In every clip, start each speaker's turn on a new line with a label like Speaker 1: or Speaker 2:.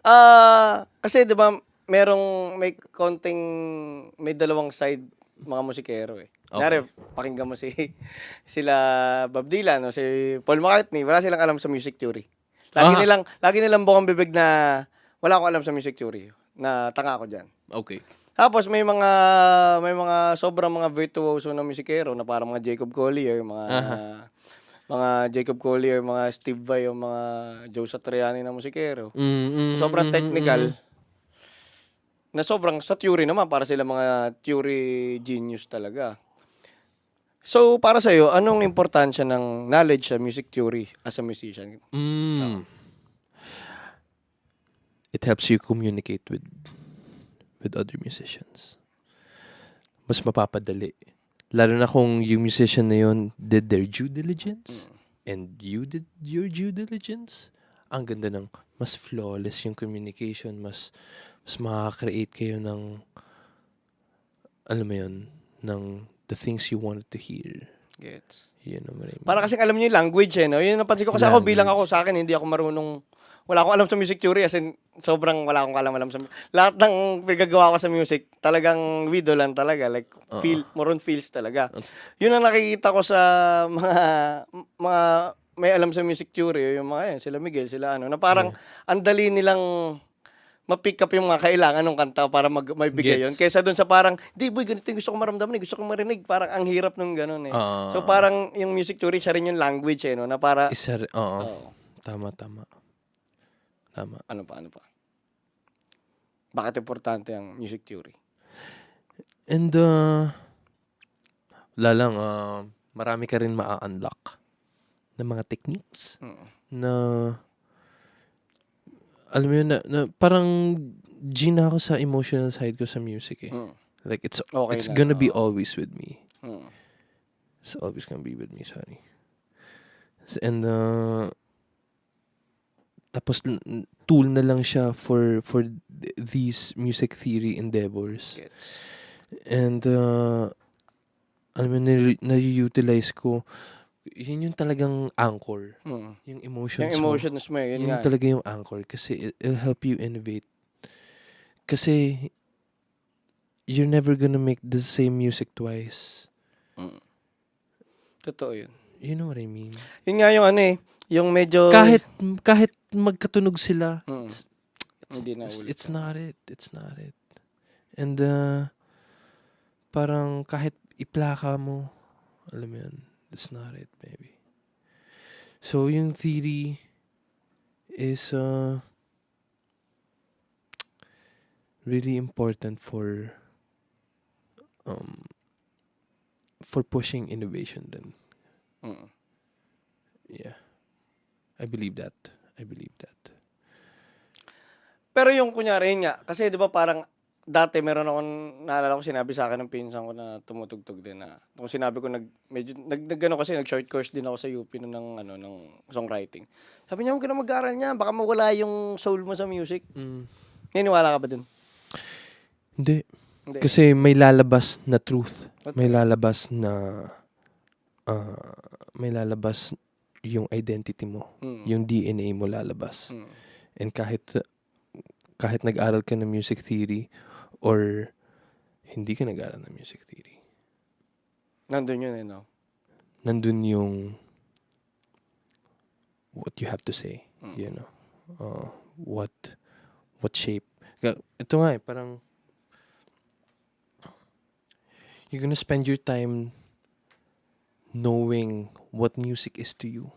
Speaker 1: Ah, kasi 'di ba merong may konting may dalawang side mga musikero eh. Kunwari, pakinggan mo si sila Bob Dylan o si Paul McCartney, wala silang alam sa music theory. Lagi
Speaker 2: Ah.
Speaker 1: nilang lagi nilang bukang bibig na wala akong alam sa music theory. Na tanga ako diyan.
Speaker 2: Okay.
Speaker 1: Tapos may mga may mga sobrang mga virtuoso na musikero na parang mga Jacob Collier, mga mga Jacob Collier, mga Steve Vai, o mga Joe Satriani na musikero.
Speaker 2: Mm, mm,
Speaker 1: Sobrang
Speaker 2: mm,
Speaker 1: technical.
Speaker 2: mm.
Speaker 1: Na sobrang sa theory naman para sila mga theory genius talaga. So para sa iyo, anong importansya ng knowledge sa music theory as a musician?
Speaker 2: Mm. It helps you communicate with with other musicians. Mas mapapadali. Lalo na kung yung musician na yun did their due diligence and you did your due diligence. Ang ganda ng mas flawless yung communication, mas mas makaka-create kayo ng alam mo yun, ng the things you wanted to hear.
Speaker 1: Gets.
Speaker 2: Yun know what I mean?
Speaker 1: Para kasi alam niyo yung language eh, no? Yun napansin ko kasi ako bilang ako
Speaker 2: Language.
Speaker 1: sa akin hindi ako marunong wala akong alam sa music theory as in sobrang wala akong alam alam sa lahat ng pinagagawa ko sa music talagang video lang talaga like feel more on feels talaga. Yun ang nakikita ko sa mga mga may alam sa music theory yung mga yan, sila Miguel, sila ano, na parang ang dali nilang ma-pick up yung mga kailangan ng kanta para mag maibigay yun.
Speaker 2: Gets.
Speaker 1: Kaysa doon sa parang, di boy, ganito yung gusto ko maramdaman, eh, gusto ko marinig. Parang ang hirap nung ganun eh.
Speaker 2: Ah.
Speaker 1: so parang yung music theory, siya rin yung language eh, no? Na para,
Speaker 2: Isa oo.
Speaker 1: Oo.
Speaker 2: Tama, tama. Tama.
Speaker 1: ano pa, ano pa. Bakit importante ang music theory?
Speaker 2: And, uh, wala lang, uh, marami ka rin ma-unlock na mga techniques
Speaker 1: Mm.
Speaker 2: na, alam mo yun, na, na parang G na ako sa emotional side ko sa music eh.
Speaker 1: Mm.
Speaker 2: Like, it's,
Speaker 1: Okay
Speaker 2: it's
Speaker 1: na,
Speaker 2: gonna be
Speaker 1: oo.
Speaker 2: always with me.
Speaker 1: Mm.
Speaker 2: It's always gonna be with me, sorry. And, uh, tapos, tool na lang siya for, for th- these music theory endeavors.
Speaker 1: Gets.
Speaker 2: And, uh, alam mo, nare-utilize ko, yun yung talagang anchor.
Speaker 1: Mm.
Speaker 2: Yung emotions
Speaker 1: Yung
Speaker 2: mo.
Speaker 1: emotions mo, eh, yun
Speaker 2: Yun
Speaker 1: nga.
Speaker 2: talaga yung anchor. Kasi it, it'll help you innovate. Kasi, you're never gonna make the same music twice.
Speaker 1: Totoo yun.
Speaker 2: You know what I mean?
Speaker 1: Yun nga yung ano eh, yung medyo...
Speaker 2: kahit kahit magkatunog sila,
Speaker 1: Mm.
Speaker 2: it's,
Speaker 1: Hindi na
Speaker 2: it's,
Speaker 1: ulit.
Speaker 2: it's not it. It's not it. And uh, parang kahit iplaka mo, alam mo yun, it's not it, baby. So, yung theory is uh, really important for um, for pushing innovation then.
Speaker 1: Mm.
Speaker 2: Yeah. I believe that. I believe that.
Speaker 1: Pero yung kunyari yun nga, kasi di ba parang dati meron akong naalala ko sinabi sa akin ng pinsan ko na tumutugtog din na kung sinabi ko nag medyo nag, nag ano kasi nag short course din ako sa UP nun ng ano ng songwriting. Sabi niya, huwag ka na mag-aaral niyan, baka mawala yung soul mo sa music.
Speaker 2: Mm.
Speaker 1: Naniniwala ka ba dun?
Speaker 2: Hindi.
Speaker 1: Hindi.
Speaker 2: Kasi may lalabas na truth.
Speaker 1: Totoo.
Speaker 2: May lalabas na ah, may lalabas yung identity mo.
Speaker 1: Mm.
Speaker 2: Yung DNA mo lalabas.
Speaker 1: Mm.
Speaker 2: And kahit kahit nag-aral ka ng music theory or hindi ka nag-aral ng music theory,
Speaker 1: Nandun yun eh, no?
Speaker 2: nandun yung what you have to say,
Speaker 1: Mm.
Speaker 2: you know. Uh, what what shape. Ito nga eh, parang you're gonna spend your time knowing what music is to you.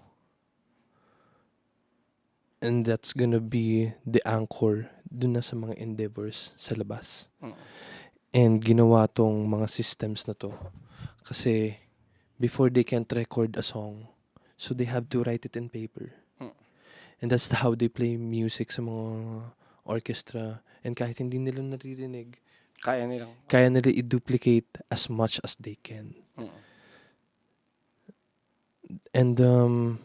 Speaker 2: And that's gonna be the anchor dun na sa mga endeavors sa labas.
Speaker 1: Mm.
Speaker 2: And ginawa tong mga systems na to. Kasi before they can't record a song, so they have to write it in paper.
Speaker 1: Mm.
Speaker 2: And that's how they play music sa mga orchestra. And kahit hindi nila naririnig,
Speaker 1: Kaya nilang.
Speaker 2: kaya nila i-duplicate as much as they can.
Speaker 1: Mm.
Speaker 2: And um,